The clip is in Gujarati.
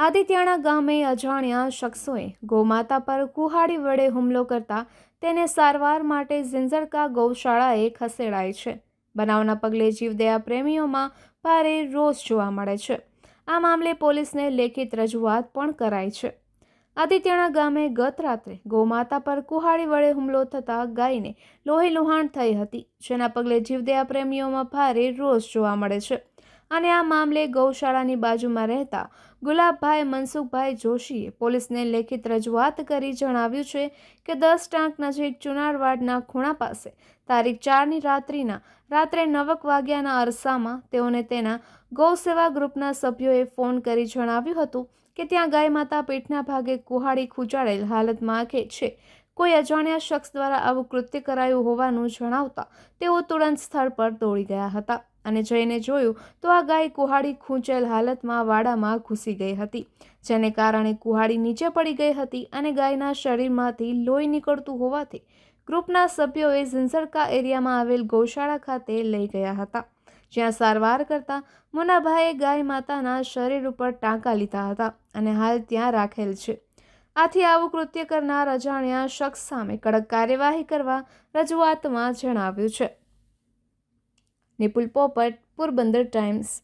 આદિત્યાણા ગામે અજાણ્યા શખ્સોએ ગૌમાતા પર કુહાડી વડે હુમલો કરતા તેને સારવાર માટે ઝિંઝરકા ગૌશાળાએ ખસેડાય છે. બનાવના પગલે જીવદયા પ્રેમીઓમાં ભારે રોષ જોવા મળે છે. આ મામલે પોલીસને લેખિત રજૂઆત પણ કરાઈ છે. આદિત્યાણા ગામે ગત રાત્રે ગૌમાતા પર કુહાડી વડે હુમલો થતાં ગાયને લોહી લુહાણ થઈ હતી, જેના પગલે જીવદયા પ્રેમીઓમાં ભારે રોષ જોવા મળે છે. અને આ મામલે ગૌશાળાની બાજુમાં રહેતા ગુલાબભાઈ મનસુખભાઈ જોશીએ પોલીસને લેખિત રજૂઆત કરી જણાવ્યું છે કે દસ ટાંક નજીક ચુનારવાડના ખૂણા પાસે તારીખ ચારની રાત્રિના રાત્રે નવક વાગ્યાના અરસામાં તેઓને તેના ગૌસેવા ગ્રુપના સભ્યોએ ફોન કરી જણાવ્યું હતું કે ત્યાં ગાય માતા પેટના ભાગે કુહાડી ખૂંચાડેલ હાલતમાં કે છે. કોઈ અજાણ્યા શખ્સ દ્વારા આવું કૃત્ય કરાયું હોવાનું જણાવતા તેઓ તુરંત સ્થળ પર દોડી ગયા હતા અને જઈને જોયું તો આ ગાય કુહાડી ખૂંચેલ હાલતમાં વાડામાં ઘૂસી ગઈ હતી, જેને કારણે કુહાડી નીચે પડી ગઈ હતી અને ગાયના શરીરમાંથી લોહી નીકળતું હોવાથી ગ્રુપના સભ્યોએ ઝિંઝરકા એરિયામાં આવેલ ગૌશાળા ખાતે લઈ ગયા હતા, જ્યાં સારવાર કરતા મુનાભાઈએ ગાય માતાના શરીર ઉપર ટાંકા લીધા હતા અને હાલ ત્યાં રાખેલ છે. આથી આવું કૃત્ય કરનાર અજાણ્યા શખ્સ સામે કડક કાર્યવાહી કરવા રજૂઆતમાં જણાવ્યું છે. નિપુલ પોપટ, પોરબંદર ટાઈમ્સ.